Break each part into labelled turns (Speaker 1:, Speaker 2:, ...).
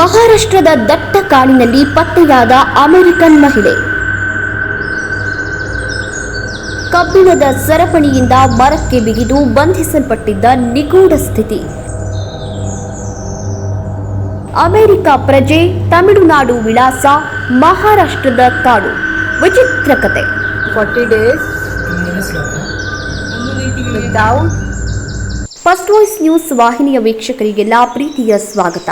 Speaker 1: ಮಹಾರಾಷ್ಟ್ರದ ದಟ್ಟ ಕಾಡಿನಲ್ಲಿ ಪತ್ತೆಯಾದ ಅಮೆರಿಕನ್ ಮಹಿಳೆ. ಕಬ್ಬಿಣದ ಸರಪಣಿಯಿಂದ ಮರಕ್ಕೆ ಬಿಗಿದು ಬಂಧಿಸಲ್ಪಟ್ಟಿದ್ದ ನಿಗೂಢ ಸ್ಥಿತಿ. ಅಮೆರಿಕ ಪ್ರಜೆ ತಮಿಳುನಾಡು ವಿಳಾಸ ಮಹಾರಾಷ್ಟ್ರದ ಕಾಡು. ವಿಚಿತ್ರ ಕತೆ.
Speaker 2: 40 days without
Speaker 1: first voice news ವಾಹಿನಿಯ ವೀಕ್ಷಕರಿಗೆಲ್ಲ ಪ್ರೀತಿಯ ಸ್ವಾಗತ.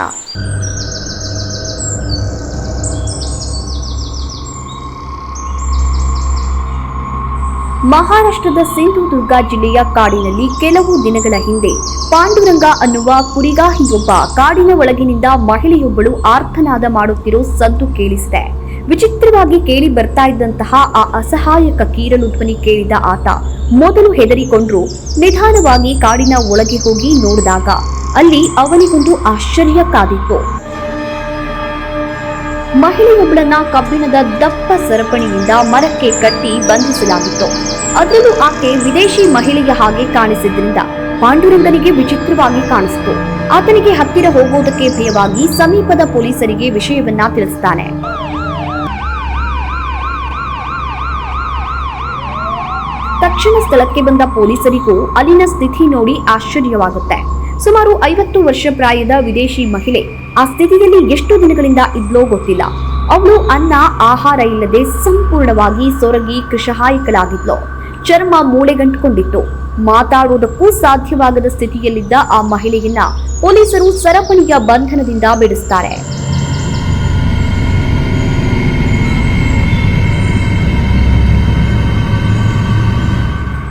Speaker 1: ಮಹಾರಾಷ್ಟ್ರದ ಸಿಂಧುದುರ್ಗ ಜಿಲ್ಲೆಯ ಕಾಡಿನಲ್ಲಿ ಕೆಲವು ದಿನಗಳ ಹಿಂದೆ ಪಾಂಡುರಂಗ ಅನ್ನುವ ಕುರಿಗಾಹಿಯೊಬ್ಬ ಕಾಡಿನ ಒಳಗಿನಿಂದ ಮಹಿಳೆಯೊಬ್ಬಳು ಆರ್ಥನಾದ ಮಾಡುತ್ತಿರೋ ಸದ್ದು ಕೇಳಿಸಿದೆ. ವಿಚಿತ್ರವಾಗಿ ಕೇಳಿ ಬರ್ತಾ ಇದ್ದಂತಹ ಆ ಅಸಹಾಯಕ ಕೀರಲು ಧ್ವನಿ ಕೇಳಿದ ಆತ ಮೊದಲು ಹೆದರಿಕೊಂಡ್ರು. ನಿಧಾನವಾಗಿ ಕಾಡಿನ ಒಳಗೆ ಹೋಗಿ ನೋಡಿದಾಗ ಅಲ್ಲಿ ಅವನಿಗೊಂದು ಆಶ್ಚರ್ಯ ಕಾದಿತ್ತು. ಮಹಿಳೆಯೊಬ್ಬಳನ್ನ ಕಬ್ಬಿಣದ ದಪ್ಪ ಸರಪಣಿಯಿಂದ ಮರಕ್ಕೆ ಕಟ್ಟಿ ಬಂಧಿಸಲಾಗಿತ್ತು. ಅದರಲ್ಲೂ ಆಕೆ ವಿದೇಶಿ ಮಹಿಳೆಯ ಹಾಗೆ ಕಾಣಿಸಿದ್ರಿಂದ ಪಾಂಡುರಂಗನಿಗೆ ವಿಚಿತ್ರವಾಗಿ ಕಾಣಿಸಿತು. ಆತನಿಗೆ ಹತ್ತಿರ ಹೋಗುವುದಕ್ಕೆ ಭಯವಾಗಿ ಸಮೀಪದ ಪೊಲೀಸರಿಗೆ ವಿಷಯವನ್ನ ತಿಳಿಸ್ತಾನೆ. ತಕ್ಷಣ ಸ್ಥಳಕ್ಕೆ ಬಂದ ಪೊಲೀಸರಿಗೂ ಅಲ್ಲಿನ ಸ್ಥಿತಿ ನೋಡಿ ಆಶ್ಚರ್ಯವಾಗುತ್ತೆ. ಸುಮಾರು ಐವತ್ತು ವರ್ಷ ಪ್ರಾಯದ ವಿದೇಶಿ ಮಹಿಳೆ ಆ ಸ್ಥಿತಿಯಲ್ಲಿ ಎಷ್ಟು ದಿನಗಳಿಂದ ಇದ್ಲೋ ಗೊತ್ತಿಲ್ಲ. ಅವಳು ಅನ್ನ, ಆಹಾರ ಇಲ್ಲದೆ ಸಂಪೂರ್ಣವಾಗಿ ಸೊರಗಿ ಕೃಷಹಾಯಕಳಾಗಿದ್ಲು ಚರ್ಮ ಮೂಳೆಗಂಟುಕೊಂಡಿತ್ತು. ಮಾತಾಡುವುದಕ್ಕೂ ಸಾಧ್ಯವಾಗದ ಸ್ಥಿತಿಯಲ್ಲಿದ್ದ ಆ ಮಹಿಳೆಯನ್ನ ಪೊಲೀಸರು ಸರಪಣಿಯ ಬಂಧನದಿಂದ ಬಿಡಿಸ್ತಾರೆ.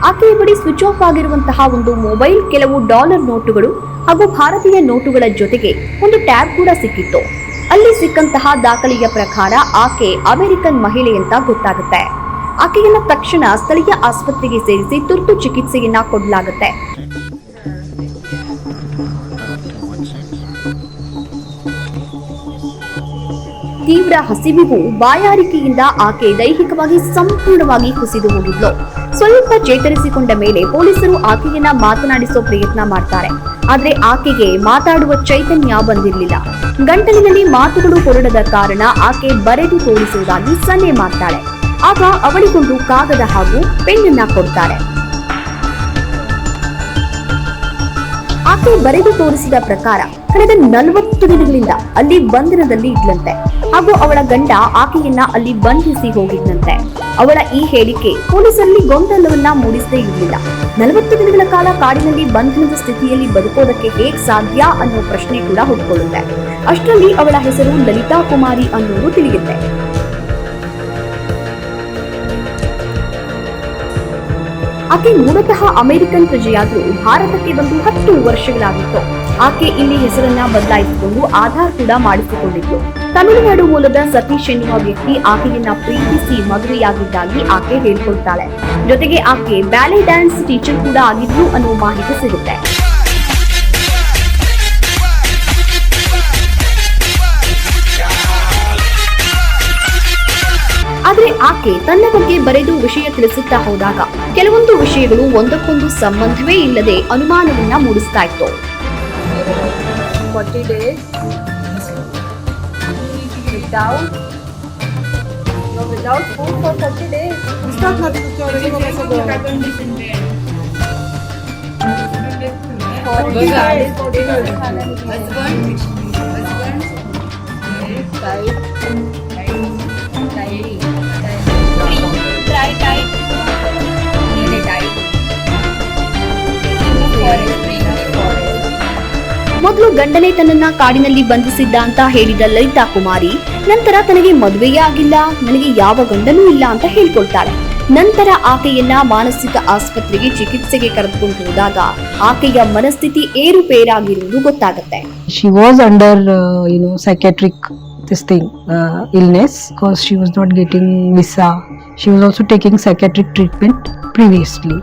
Speaker 1: ಆಕೆಯ ಬಳಿ ಸ್ವಿಚ್ ಆಫ್ ಆಗಿರುವಂತಹ ಒಂದು ಮೊಬೈಲ್ ಕೆಲವು ಡಾಲರ್ ನೋಟುಗಳು ಹಾಗೂ ಭಾರತೀಯ ನೋಟುಗಳ ಜೊತೆಗೆ ಒಂದು ಟ್ಯಾಬ್ ಕೂಡ ಸಿಕ್ಕಿತ್ತು. ಅಲ್ಲಿ ಸಿಕ್ಕಂತಹ ದಾಖಲೆಯ ಪ್ರಕಾರ ಆಕೆ ಅಮೆರಿಕನ್ ಮಹಿಳೆ ಅಂತ ಗೊತ್ತಾಗುತ್ತೆ. ಆಕೆಯನ್ನ ತಕ್ಷಣ ಸ್ಥಳೀಯ ಆಸ್ಪತ್ರೆಗೆ ಸೇರಿಸಿ ತುರ್ತು ಚಿಕಿತ್ಸೆಯನ್ನ ಕೊಡಲಾಗುತ್ತೆ. ತೀವ್ರ ಹಸಿವಿಗೂ ಬಾಯಾರಿಕೆಯಿಂದ ಆಕೆ ದೈಹಿಕವಾಗಿ ಸಂಪೂರ್ಣವಾಗಿ ಕುಸಿದು ಹೋಗಿದ್ಲು. ಸ್ವಲ್ಪ ಚೇತರಿಸಿಕೊಂಡ ಮೇಲೆ ಪೊಲೀಸರು ಆಕೆಯನ್ನ ಮಾತನಾಡಿಸೋ ಪ್ರಯತ್ನ ಮಾಡ್ತಾರೆ. ಆದ್ರೆ ಆಕೆಗೆ ಮಾತಾಡುವ ಚೈತನ್ಯ ಬಂದಿರಲಿಲ್ಲ. ಗಂಟಲಿನಲ್ಲಿ ಮಾತುಗಳು ಹೊರಡದ ಕಾರಣ ಆಕೆ ಬರೆದು ತೋರಿಸುವುದಾಗಿ ಸನ್ನೆ ಮಾಡ್ತಾಳೆ. ಆಗ ಅವಳಿಗೊಂದು ಕಾಗದ ಹಾಗೂ ಪೆನ್ನನ್ನ ಕೊಡ್ತಾರೆ. ಆಕೆ ಬರೆದು ತೋರಿಸಿದ ಪ್ರಕಾರ ಕಳೆದ ನಲವತ್ತು ದಿನಗಳಿಂದ ಅಲ್ಲಿ ಬಂಧನದಲ್ಲಿ ಇದ್ಲಂತೆ. ಹಾಗೂ ಅವಳ ಗಂಡ ಆಕೆಯನ್ನ ಅಲ್ಲಿ ಬಂಧಿಸಿ ಹೋಗಿದ್ನಂತೆ. ಅವಳ ಈ ಹೇಳಿಕೆ ಪೊಲೀಸರಲ್ಲಿ ಗೊಂದಲವನ್ನ ಮೂಡಿಸದೇ ಇರಲಿಲ್ಲ. ನಲವತ್ತು ದಿನಗಳ ಕಾಲ ಕಾಡಿನಲ್ಲಿ ಬಂಧನದ ಸ್ಥಿತಿಯಲ್ಲಿ ಬದುಕೋದಕ್ಕೆ ಹೇಗ್ ಸಾಧ್ಯ ಅನ್ನೋ ಪ್ರಶ್ನೆ ಕೂಡ ಹುಟ್ಟಿಕೊಳ್ಳುತ್ತೆ ಅಷ್ಟರಲ್ಲಿ ಅವಳ ಹೆಸರು ಲಲಿತಾ ಕುಮಾರಿ ಅನ್ನೋದು ತಿಳಿಯುತ್ತೆ. ಆಕೆ ಮೂಲತಃ ಅಮೆರಿಕನ್ ಪ್ರಜೆಯಾದರೂ ಭಾರತಕ್ಕೆ ಬಂದು ಹತ್ತು ವರ್ಷಗಳಾಗಿತ್ತು. ಆಕೆ ಇಲ್ಲಿ ಹೆಸರನ್ನ ಬದಲಾಯಿಸಿಕೊಂಡು ಆಧಾರ್ ಕೂಡ ಮಾಡಿಸಿಕೊಂಡಿದ್ದು. ತಮಿಳುನಾಡು ಮೂಲದ ಸತೀಶ್ ಎನ್ನುವ ವ್ಯಕ್ತಿ ಆಕೆಯನ್ನ ಪ್ರೀತಿಸಿ ಮದುವೆಯಾಗಿದ್ದಾಗಿ ಆಕೆ ಹೇಳ್ಕೊಳ್ತಾಳೆ. ಜೊತೆಗೆ ಆಕೆ ಬ್ಯಾಲೆ ಡ್ಯಾನ್ಸ್ ಟೀಚರ್ ಕೂಡ ಆಗಿದ್ರು ಅನ್ನೋ ಮಾಹಿತಿ ಸಿಗುತ್ತೆ. ಆದ್ರೆ ಆಕೆ ತನ್ನ ಬಗ್ಗೆ ಬರೆದು ವಿಷಯ ತಿಳಿಸುತ್ತಾ ಹೋದಾಗ ಕೆಲವೊಂದು ವಿಷಯಗಳು ಒಂದಕ್ಕೊಂದು ಸಂಬಂಧವೇ ಇಲ್ಲದೆ ಅನುಮಾನವನ್ನ ಮೂಡಿಸ್ತಾ ಇತ್ತು.
Speaker 2: 40 days without no without food for 40 days. Start natin ito. Lagi mo sa. Forty days. Forty days. Let's
Speaker 1: ಮೊದಲು ಗಂಡನೇ ತನ್ನನ್ನ ಕಾಡಿನಲ್ಲಿ ಬಂಧಿಸಿದ್ದ ಅಂತ ಹೇಳಿದ ಲಲಿತಾ ಕುಮಾರಿ, ನಂತರ ತನಗೆ ಮದುವೆಯೇ ಆಗಿಲ್ಲ, ನನಗೆ ಯಾವ ಗಂಡನೂ ಇಲ್ಲ ಅಂತ ಹೇಳ್ಕೊಳ್ತಾಳೆ. ನಂತರ ಆಕೆಯನ್ನ ಮಾನಸಿಕ ಆಸ್ಪತ್ರೆಗೆ ಚಿಕಿತ್ಸೆಗೆ ಕರೆದುಕೊಂಡು ಹೋದಾಗ ಆಕೆಯ ಮನಸ್ಥಿತಿ ಏರುಪೇರಾಗಿರುವುದು ಗೊತ್ತಾಗುತ್ತೆ.
Speaker 3: She was under you psychiatric this thing illness because she was not getting visa she was also taking psychiatric treatment previously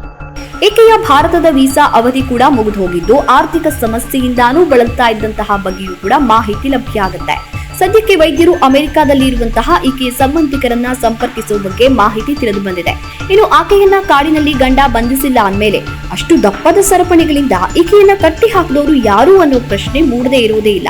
Speaker 1: ಈಕೆಯ ಭಾರತದ ವೀಸಾ ಅವಧಿ ಕೂಡ ಮುಗಿದು ಹೋಗಿದ್ದು ಆರ್ಥಿಕ ಸಮಸ್ಯೆಯಿಂದಾನೂ ಬಳಲ್ತಾ ಇದ್ದಂತಹ ಬಗ್ಗೆಯೂ ಕೂಡ ಮಾಹಿತಿ ಲಭ್ಯ ಆಗುತ್ತೆ ಸದ್ಯಕ್ಕೆ ವೈದ್ಯರು ಅಮೆರಿಕಾದಲ್ಲಿ ಇರುವಂತಹ ಈಕೆಯ ಸಂಬಂಧಿಕರನ್ನ ಸಂಪರ್ಕಿಸುವ ಬಗ್ಗೆ ಮಾಹಿತಿ ತಿಳಿದು ಬಂದಿದೆ. ಇನ್ನು ಆಕೆಯನ್ನ ಕಾಡಿನಲ್ಲಿ ಗಂಡ ಬಂಧಿಸಿಲ್ಲ ಅಂದಮೇಲೆ ಅಷ್ಟು ದಪ್ಪದ ಸರಪಣಿಗಳಿಂದ ಈಕೆಯನ್ನ ಕಟ್ಟಿ ಹಾಕಿದವರು ಯಾರು ಅನ್ನೋ ಪ್ರಶ್ನೆ ಮೂಡದೇ ಇರುವುದೇ ಇಲ್ಲ.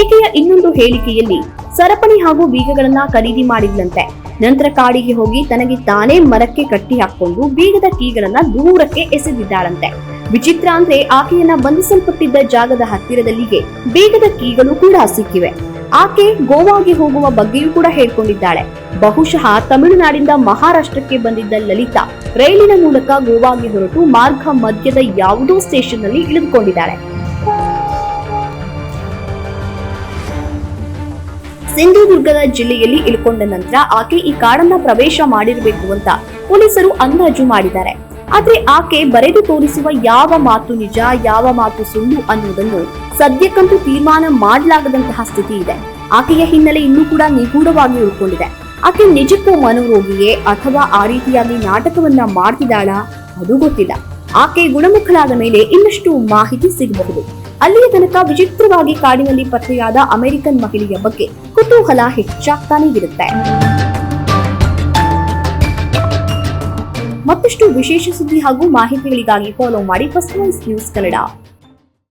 Speaker 1: ಈಕೆಯ ಇನ್ನೊಂದು ಹೇಳಿಕೆಯಲ್ಲಿ ಸರಪಣಿ ಹಾಗೂ ಬೀಗಗಳನ್ನ ಖರೀದಿ ಮಾಡಿದ್ಲಂತೆ. ನಂತರ ಕಾಡಿಗೆ ಹೋಗಿ ತನಗೆ ತಾನೇ ಮರಕ್ಕೆ ಕಟ್ಟಿ ಹಾಕೊಂಡು ಬೀಗದ ಕೀಗಳನ್ನ ದೂರಕ್ಕೆ ಎಸೆದಿದ್ದಾಳಂತೆ. ವಿಚಿತ್ರ ಅಂದ್ರೆ ಆಕೆಯನ್ನ ಬಂಧಿಸಲ್ಪಟ್ಟಿದ್ದ ಜಾಗದ ಹತ್ತಿರದಲ್ಲಿಗೆ ಬೀಗದ ಕೀಗಳು ಕೂಡ ಸಿಕ್ಕಿವೆ. ಆಕೆ ಗೋವಾಗೆ ಹೋಗುವ ಬಗ್ಗೆಯೂ ಕೂಡ ಹೇಳ್ಕೊಂಡಿದ್ದಾಳೆ. ಬಹುಶಃ ತಮಿಳುನಾಡಿಂದ ಮಹಾರಾಷ್ಟ್ರಕ್ಕೆ ಬಂದಿದ್ದ ಲಲಿತಾ ರೈಲಿನ ಮೂಲಕ ಗೋವಾಗೆ ಹೊರಟು ಮಾರ್ಗ ಮಧ್ಯದ ಯಾವುದೋ ಸ್ಟೇಷನ್ನಲ್ಲಿ ಇಳಿದುಕೊಂಡಿದ್ದಾಳೆ. ಸಿಂಧುದುರ್ಗದ ಜಿಲ್ಲೆಯಲ್ಲಿ ಇಳ್ಕೊಂಡ ನಂತರ ಆಕೆ ಈ ಕಾಡನ್ನ ಪ್ರವೇಶ ಮಾಡಿರಬೇಕು ಅಂತ ಪೊಲೀಸರು ಅಂದಾಜು ಮಾಡಿದ್ದಾರೆ. ಆದ್ರೆ ಆಕೆ ಬರೆದು ತೋರಿಸುವ ಯಾವ ಮಾತು ನಿಜ, ಯಾವ ಮಾತು ಸುಳ್ಳು ಅನ್ನುವುದನ್ನು ಸದ್ಯಕ್ಕಂತೂ ತೀರ್ಮಾನ ಮಾಡಲಾಗದಂತಹ ಸ್ಥಿತಿ ಇದೆ. ಆಕೆಯ ಹಿನ್ನೆಲೆ ಇನ್ನೂ ಕೂಡ ನಿಗೂಢವಾಗಿ ಉಳ್ಕೊಂಡಿದೆ. ಆಕೆ ನಿಜಕ್ಕೂ ಮನೋರೋಗಿಯೇ ಅಥವಾ ಆ ರೀತಿಯಾಗಿ ನಾಟಕವನ್ನ ಮಾಡ್ತಿದ್ದಾಳಾ? ಅದು ಗೊತ್ತಿಲ್ಲ. ಆಕೆ ಗುಣಮುಖಳಾದ ಮೇಲೆ ಇನ್ನಷ್ಟು ಮಾಹಿತಿ ಸಿಗಬಹುದು. ಅಲ್ಲಿಯ ತನಕ ವಿಚಿತ್ರವಾಗಿ ಕಾಡಿನಲ್ಲಿ ಪತ್ತೆಯಾದ ಅಮೆರಿಕನ್ ಮಹಿಳೆಯ ಬಗ್ಗೆ ಕುತೂಹಲ ಹೆಚ್ಚಾಗ್ತಾನೆ ಇರುತ್ತೆ. ಮತ್ತಷ್ಟು ವಿಶೇಷ ಸುದ್ದಿ ಹಾಗೂ ಮಾಹಿತಿಗಳಿಗಾಗಿ ಫಾಲೋ ಮಾಡಿ ಫಸ್ಟ್ ನ್ಯೂಸ್ ಕನ್ನಡ.